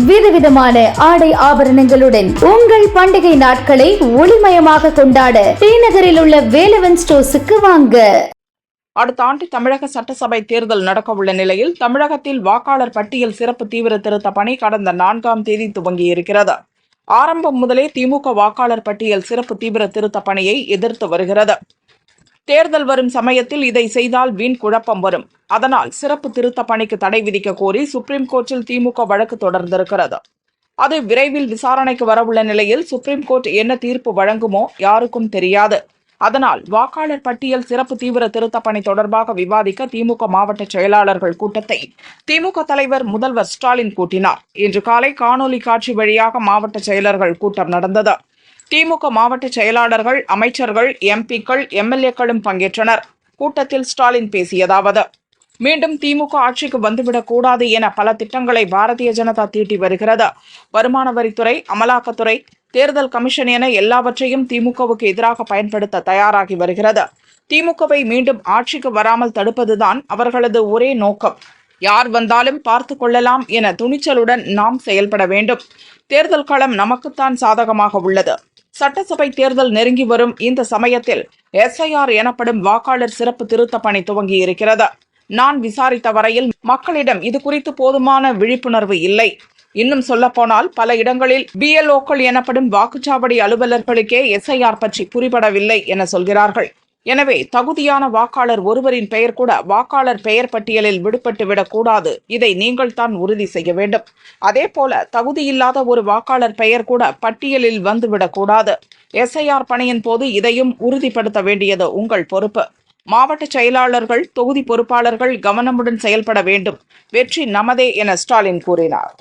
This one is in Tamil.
விதவிதமான ஆடை ஆபரணங்களுடன் உங்கள் பண்டிகை நாட்களை ஒளிமயமாக கொண்டாட டி நகரில் உள்ள வேலவன் ஸ்டோர்ஸுக்கு வாங்க. அடுத்த ஆண்டு தமிழக சட்டசபை தேர்தல் நடக்கவுள்ள நிலையில் தமிழகத்தில் வாக்காளர் பட்டியல் சிறப்பு தீவிர திருத்த பணி கடந்த நான்காம் தேதி துவங்கியிருக்கிறது. ஆரம்பம் முதலே திமுக வாக்காளர் பட்டியல் சிறப்பு தீவிர திருத்த பணியை எதிர்த்து வருகிறது. தேர்தல் வரும் சமயத்தில் இதை செய்தால் வீண் குழப்பம் வரும். அதனால் சிறப்பு திருத்த பணிக்கு தடை விதிக்க கோரி சுப்ரீம் கோர்ட்டில் திமுக வழக்கு தொடர்ந்திருக்கிறது. அது விரைவில் விசாரணைக்கு வரவுள்ள நிலையில் சுப்ரீம் கோர்ட் என்ன தீர்ப்பு வழங்குமோ யாருக்கும் தெரியாது. அதனால் வாக்காளர் பட்டியல் சிறப்பு தீவிர திருத்த பணி தொடர்பாக விவாதிக்க திமுக மாவட்ட செயலாளர்கள் கூட்டத்தை திமுக தலைவர் முதல்வர் ஸ்டாலின் கூட்டினார். இன்று காலை காணொலி காட்சி வழியாக மாவட்ட செயலர்கள் கூட்டம் நடந்தது. திமுக மாவட்ட செயலாளர்கள் அமைச்சர்கள் எம்பிக்கள் எம்எல்ஏக்களும் பங்கேற்றனர். கூட்டத்தில் ஸ்டாலின் பேசியதாவது மீண்டும் திமுக ஆட்சிக்கு வந்துவிடக் கூடாது என பல திட்டங்களை பாரதிய ஜனதா தீட்டி வருகிறது. வருமான வரித்துறை அமலாக்கத்துறை தேர்தல் கமிஷன் என எல்லாவற்றையும் திமுகவுக்கு எதிராக பயன்படுத்த தயாராகி வருகிறது. திமுகவை மீண்டும் ஆட்சிக்கு வராமல் தடுப்பதுதான் அவர்களது ஒரே நோக்கம். யார் வந்தாலும் பார்த்து கொள்ளலாம் என துணிச்சலுடன் நாம் செயல்பட வேண்டும். தேர்தல் களம் நமக்குத்தான் சாதகமாக உள்ளது. சட்டசபை தேர்தல் நெருங்கி வரும் இந்த சமயத்தில் எஸ்ஐஆர் எனப்படும் வாக்காளர் சிறப்பு திருத்த பணி துவங்கி இருக்கிறது நான் விசாரித்த வரையில் மக்களிடம் இது குறித்து போதுமான விழிப்புணர்வு இல்லை. இன்னும் சொல்லப்போனால் பல இடங்களில் பிஎல்ஓக்கள் எனப்படும் வாக்குச்சாவடி அலுவலர்களுக்கே எஸ்ஐஆர் பற்றி புரிபடவில்லை என சொல்கிறார்கள். எனவே தகுதியான வாக்காளர் ஒருவரின் பெயர் கூட வாக்காளர் பெயர் பட்டியலில் விடுபட்டு விடக்கூடாது. இதை நீங்கள் தான் உறுதி செய்ய வேண்டும். அதே போல தகுதியில்லாத ஒரு வாக்காளர் பெயர் கூட பட்டியலில் வந்துவிடக்கூடாது எஸ்ஐஆர் பணியின் போது இதையும் உறுதிப்படுத்த வேண்டியது உங்கள் பொறுப்பு. மாவட்ட செயலாளர்கள் தொகுதி பொறுப்பாளர்கள் கவனமுடன் செயல்பட வேண்டும். வெற்றி நமதே என ஸ்டாலின் கூறினார்.